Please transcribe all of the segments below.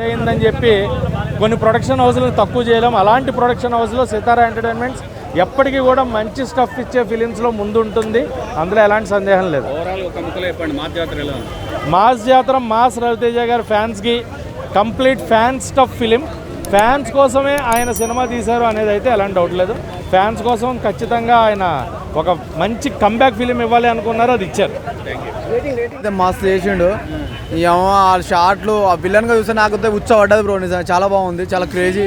అయిందని చెప్పి కొన్ని ప్రొడక్షన్ హౌస్లను తక్కువ చేయలేం. అలాంటి ప్రొడక్షన్ హౌస్లో సితారా ఎంటర్టైన్మెంట్స్ ఎప్పటికీ కూడా మంచి స్టఫ్ ఇచ్చే ఫిలిమ్స్లో ముందుంటుంది. అందులో ఎలాంటి సందేహం లేదు. మాస్ జాతర మాస్ రవితేజ గారి ఫ్యాన్స్కి complete fan stuff film. Fans కోసమే ఆయన సినిమా తీశారు అనేది అయితే ఎలాంటి డౌట్ లేదు. ఫ్యాన్స్ కోసం ఖచ్చితంగా ఆయన ఒక మంచి కంబ్యాక్ ఫిలిం ఇవ్వాలి అనుకున్నారు అది ఇచ్చారు. అయితే మస్తు చేసిండు. ఆ షార్ట్లు ఆ విలన్గా చూస్తే నాకు ఉచ్చ పడ్డది బ్రో నిజంగా. చాలా బాగుంది చాలా క్రేజీ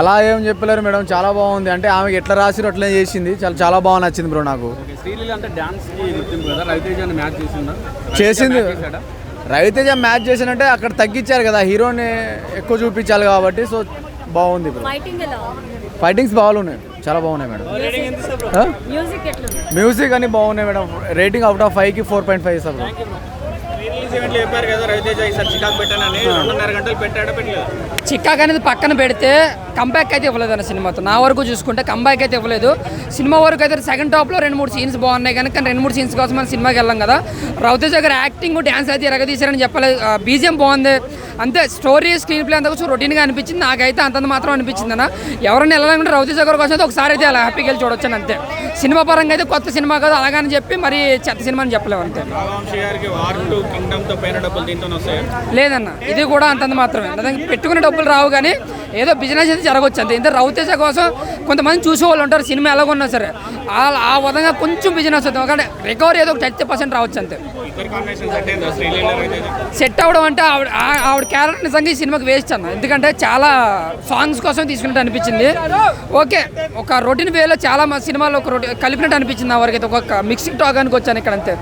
అలా ఏం చెప్పలేరు మేడం చాలా బాగుంది. అంటే ఆమెకి ఎట్లా రాసిరో అట్లనే చేసింది. చాలా చాలా బాగా నచ్చింది బ్రో నాకు. ఓకే శ్రీలీల అంటే డాన్స్కి గుర్తింపు కదా? రవితేజ అని మ్యాచ్ చేసిందా? చేసింది. చేశాడా? రవితేజ మ్యాచ్ చేసినంటే అక్కడ తగ్గించారు కదా హీరోని ఎక్కువ చూపించాలి కాబట్టి సో బాగుంది బ్రో ఫైటింగ్ ఎలా ఉంది? ఫైటింగ్స్ బాగున్నాయి చాలా బాగున్నాయి మేడం. మ్యూజిక్ అని బాగున్నాయి మేడం. రేటింగ్ అవుట్ ఆఫ్ ఫైవ్కి ఫోర్ పాయింట్ ఫైవ్ ఇస్తాం చిక్కాక్ అనేది పక్కన పెడితే కంబ్యాక్ అయితే ఇవ్వలేదు అన్న సినిమాతో నా వరకు చూసుకుంటే కంబ్యాక్ అయితే ఇవ్వలేదు. సినిమా వరకు అయితే సెకండ్ టాప్లో రెండు మూడు సీన్స్ బాగున్నాయి కానీ కానీ రెండు మూడు సీన్స్ కోసం మనం సినిమాకి వెళ్ళాం కదా. రవితేజ గారు యాక్టింగ్ డ్యాన్స్ అయితే ఎరగదీశారని చెప్పలేదు బీజిఎం బాగుంది. అంతే స్టోరీ స్క్రీన్ ప్లే అంతా కొంచెం రొటీన్గా అనిపించింది. నాకైతే అంతంత మాత్రం అనిపించింది అన్న. ఎవరైనా రవితేజ గారి కోసం అయితే ఒకసారి అయితే అలా హ్యాపీగా వెళ్ళి చూడొచ్చు అంతే. సినిమా పరంగా అయితే కొత్త సినిమా కదా అలాగని చెప్పి మరి చెత్త సినిమా అని చెప్పలేము అంతే. లేదన్న ఇది కూడా అంతంత మాత్రమే. పెట్టుకునే డబ్బులు రావు కానీ ఏదో బిజినెస్ అయితే జరగవచ్చు అంతే. ఇంత రవితేజ కోసం కొంతమంది చూసే వాళ్ళు ఉంటారు సినిమా ఎలాగొన్నా సరే. ఆ- ఆ విధంగా కొంచెం బిజినెస్ అవుతుంది ఒకటి రికవరీ ఏదో ఒక థర్టీ పర్సెంట్ రావచ్చు అంతే. సెట్ అవ్వడం అంటే ఆవిడ ఆ- ఆవిడ క్యారెక్టర్ నిజంగా ఈ సినిమాకి వేస్ట్ అన్న. ఎందుకంటే చాలా సాంగ్స్ కోసం తీసుకున్నట్టు అనిపించింది. ఓకే ఒక రొటీన్ వేలో చాలా మా సినిమాలో ఒక రొటీన్ కలిపినట్టు అనిపించింది నా వరకు అయితే ఒక మిక్సింగ్ టాగానికి వచ్చాను ఇక్కడ అంతే.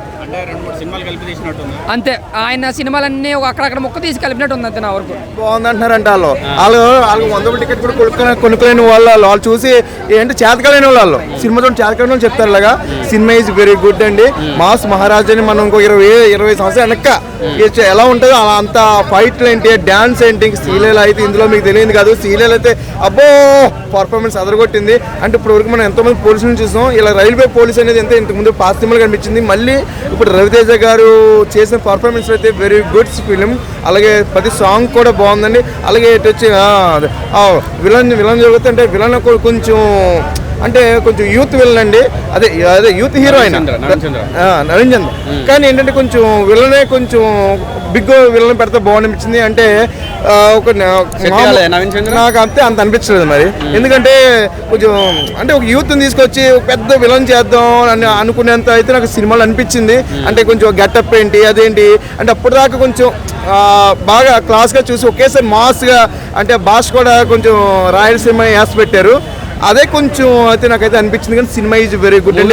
అంతే. ఆయన సినిమాలన్నీ ఒక అక్కడక్కడ ముక్క తీసి కలిపినట్టు ఉంది అంతే నా వరకు. బాగుంది అంటున్నారంట వాళ్ళు. వాళ్ళు వాళ్ళు వంద రూపాయల టికెట్ కూడా కొనుక్కునే కొనుక్కోలేని వాళ్ళు వాళ్ళు. చూసి ఏంటి చేతకలేని వాళ్ళు వాళ్ళు. సినిమా చూడండి చేతకలేని వాళ్ళు చెప్తారు ఇలాగా. సినిమా ఈజ్ వెరీ గుడ్ అండి. మాస్ మహారాజ్ అని మనం ఇంకో ఇరవై ఇరవై సంవత్సరాలు వెనక్క. ఎలా ఉంటుందో అలా అంత ఫైట్లు ఏంటి డాన్స్ ఏంటి సీరియల్ అయితే ఇందులో మీకు తెలియదు కాదు. సీరియల్ అయితే అబ్బో పర్ఫార్మెన్స్ అదరగొట్టింది. అంటే ఇప్పుడు వరకు మనం ఎంతో మంది పోలీసులను చూసాం ఇలా రైల్వే పోలీస్ అనేది ఎంత ఇంతకు ముందు పాత సినిమాలు కనిపించింది. మళ్ళీ ఇప్పుడు రవితేజ గారు చేసిన పర్ఫార్మెన్స్ అయితే వెరీ గుడ్ ఫిలిం అలాగే ప్రతి సాంగ్ కూడా బాగుందండి. అలాగే ఇటు వచ్చి విలన్ విలన్ జరుగుతుంది అంటే విలన్ కొంచెం అంటే కొంచెం యూత్ విలన్ అండి అదే అదే యూత్ హీరో ఆయన చంద్ర కానీ ఏంటంటే కొంచెం విలనే కొంచెం బిగ్ విలన్ పెడితే బాగునిపించింది అంటే ఒక? నాకు అంతే అంత అనిపించలేదు మరి. ఎందుకంటే కొంచెం అంటే ఒక యూత్ని తీసుకొచ్చి పెద్ద విలన్ చేద్దాం అని అనుకునేంత అయితే నాకు సినిమాలో అనిపించింది. అంటే కొంచెం గెటప్ ఏంటి అదేంటి? అంటే అప్పటిదాకా కొంచెం బాగా క్లాస్గా చూసి ఒకేసారి మాస్గా అంటే భాష కూడా కొంచెం రాయలసీమ యాస్ పెట్టారు. అదే కొంచెం అయితే నాకైతే అనిపించింది కానీ సినిమా ఈజ్ వెరీ గుడ్ అండి.